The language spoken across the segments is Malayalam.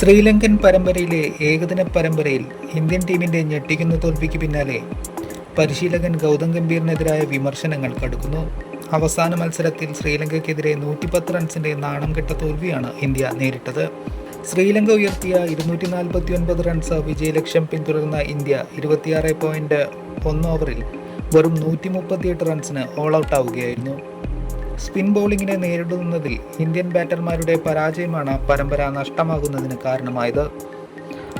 ശ്രീലങ്കൻ പരമ്പരയിലെ ഏകദിന പരമ്പരയിൽ ഇന്ത്യൻ ടീമിന്റെ ഞെട്ടിക്കുന്ന തോൽവിക്ക് പിന്നാലെ പരിശീലകൻ ഗൗതം ഗംഭീറിനെതിരായ വിമർശനങ്ങൾ കടുക്കുന്നു. അവസാന മത്സരത്തിൽ ശ്രീലങ്കയ്ക്കെതിരെ നൂറ്റിപ്പത്ത് റൺസിന്റെ നാണം കെട്ട തോൽവിയാണ് ഇന്ത്യ നേരിട്ടത്. ശ്രീലങ്ക ഉയർത്തിയ ഇരുന്നൂറ്റി നാൽപ്പത്തി ഒൻപത് റൺസ് വിജയലക്ഷ്യം പിന്തുടർന്ന ഇന്ത്യ ഇരുപത്തിയാറ് പോയിന്റ് ഒന്ന് ഓവറിൽ വെറും നൂറ്റി മുപ്പത്തിയെട്ട് റൺസിന് ഓൾ ഔട്ട് ആവുകയായിരുന്നു. സ്പിൻ ബൗളിങ്ങിനെ നേരിടുന്നതിൽ ഇന്ത്യൻ ബാറ്റർമാരുടെ പരാജയമാണ് പരമ്പര നഷ്ടമാകുന്നതിന് കാരണമായത്.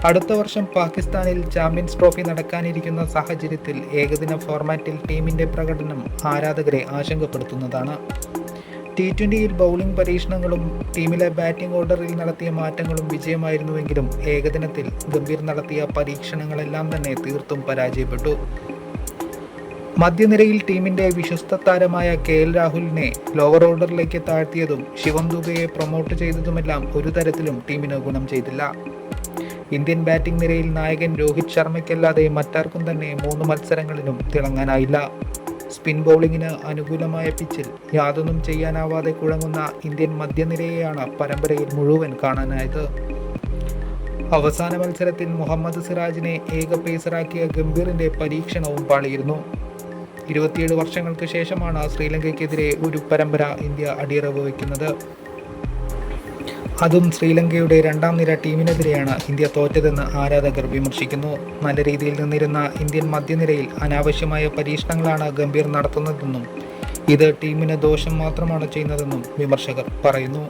അടുത്ത വർഷം പാകിസ്ഥാനിൽ ചാമ്പ്യൻസ് ട്രോഫി നടക്കാനിരിക്കുന്ന സാഹചര്യത്തിൽ ഏകദിന ഫോർമാറ്റിൽ ടീമിന്റെ പ്രകടനം ആരാധകരെ ആശങ്കപ്പെടുത്തുന്നതാണ്. ടി ട്വന്റിയിൽ ബൗളിംഗ് പരീക്ഷണങ്ങളും ടീമിലെ ബാറ്റിംഗ് ഓർഡറിൽ നടത്തിയ മാറ്റങ്ങളും വിജയമായിരുന്നുവെങ്കിലും ഏകദിനത്തിൽ ഗംഭീർ നടത്തിയ പരീക്ഷണങ്ങളെല്ലാം തന്നെ തീർത്തും പരാജയപ്പെട്ടു. മധ്യനിരയിൽ ടീമിന്റെ വിശ്വസ്ത താരമായ കെ എൽ രാഹുലിനെ ലോവർ ഓർഡറിലേക്ക് താഴ്ത്തിയതും ശിവം ദുബയെ പ്രൊമോട്ട് ചെയ്തതുമെല്ലാം ഒരു തരത്തിലും ടീമിന് ഗുണം ചെയ്തില്ല. ഇന്ത്യൻ ബാറ്റിംഗ് നിരയിൽ നായകൻ രോഹിത് ശർമ്മയ്ക്കല്ലാതെ മറ്റാർക്കും തന്നെ മൂന്ന് മത്സരങ്ങളിലും തിളങ്ങാനായില്ല. സ്പിൻ ബൗളിങ്ങിന് അനുകൂലമായ പിച്ചിൽ യാതൊന്നും ചെയ്യാനാവാതെ കുഴങ്ങുന്ന ഇന്ത്യൻ മധ്യനിരയെയാണ് പരമ്പരയിൽ മുഴുവൻ കാണാനായത്. അവസാന മത്സരത്തിൽ മുഹമ്മദ് സിറാജിനെ ഏക പേസറാക്കിയ ഗംഭീറിന്റെ പരീക്ഷണവും പാളിയിരുന്നു. ഇരുപത്തിയേഴ് വർഷങ്ങൾക്ക് ശേഷമാണ് ശ്രീലങ്കയ്ക്കെതിരെ ഒരു പരമ്പര ഇന്ത്യ അടിയറവ് വയ്ക്കുന്നത് അതും ശ്രീലങ്കയുടെ രണ്ടാം നിര ടീമിനെതിരെയാണ് ഇന്ത്യ തോറ്റതെന്ന് ആരാധകർ വിമർശിക്കുന്നു. നല്ല രീതിയിൽ നിന്നിരുന്ന ഇന്ത്യൻ മധ്യനിരയിൽ അനാവശ്യമായ പരീക്ഷണങ്ങളാണ് ഗംഭീർ നടത്തുന്നതെന്നും ഇത് ടീമിന് ദോഷം മാത്രമാണ് ചെയ്യുന്നതെന്നും വിമർശകർ പറയുന്നു.